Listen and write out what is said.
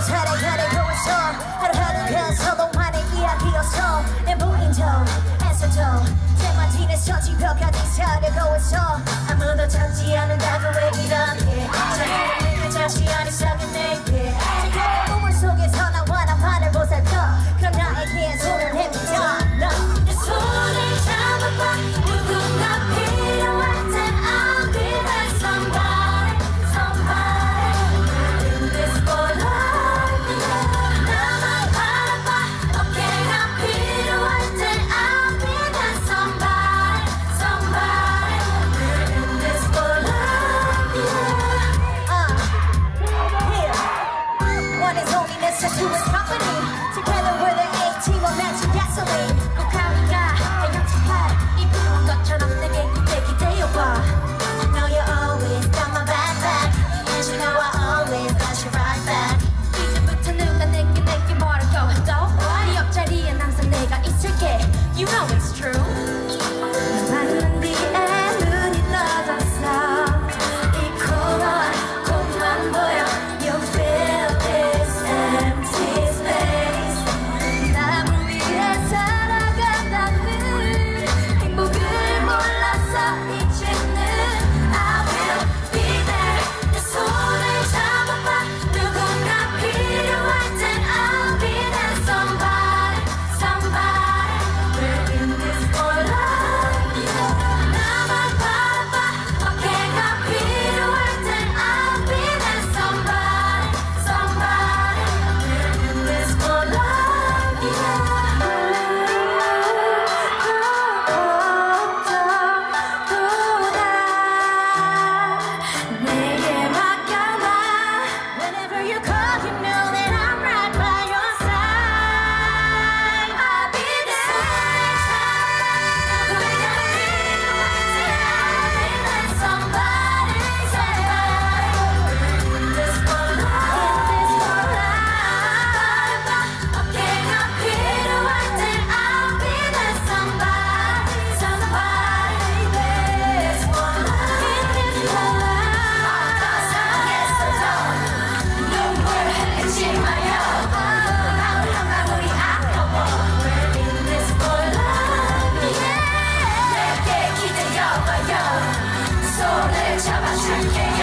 서로 사랑하는 써. to his company Together we're the A-team of matching gasoline. 녹화니까 해양치팔 이쁜 것처럼 내게 기대 기대어봐 I know you always got my back And you know I always got you right back. 이제부터 누가 내게 내게 뭐라고 해도 네 옆자리엔 항상 내가 있을게 You know it's true. Just